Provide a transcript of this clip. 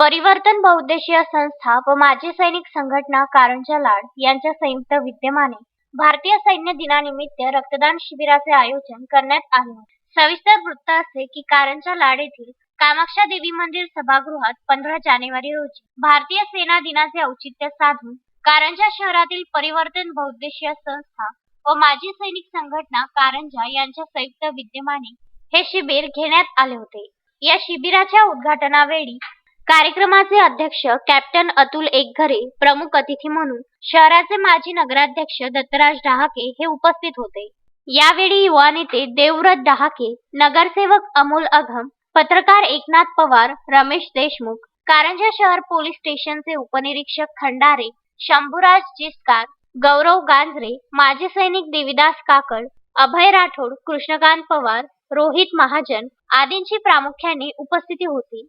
परिवर्तन बहुद्देशीय संस्था व माजी सैनिक संघटना कारंजा लाड यांच्या संयुक्त विद्यमाने भारतीय सैन्य दिनानिमित्त रक्तदान शिबिराचे आयोजन करण्यात आले सविस्तर वृत्त असे की कारंजा लाड येथील कामाक्षा देवी मंदिर सभागृहात पंधरा जानेवारी रोजी भारतीय सेना दिनाचे औचित्य साधून कारंजा शहरातील परिवर्तन बहुउद्देशीय संस्था व माजी सैनिक संघटना कारंजा यांच्या संयुक्त विद्यमाने हे शिबिर घेण्यात आले होते. या शिबिराच्या उद्घाटनावेळी कार्यक्रमाचे अध्यक्ष कॅप्टन अतुल एकघरे प्रमुख अतिथी म्हणून शहराचे माजी नगराध्यक्ष दत्तराज डहाके हे उपस्थित होते. यावेळी युवा नेते देवव्रत डहाके, नगरसेवक अमोल अघम, पत्रकार एकनाथ पवार, रमेश देशमुख, कारंजा शहर पोलीस स्टेशनचे उपनिरीक्षक खंडारे, शंभूराज जिस्कार गौरव गांजरे, माजी सैनिक देविदास काकड, अभय राठोड, कृष्णकांत पवार, रोहित महाजन आदींची प्रामुख्याने उपस्थिती होती.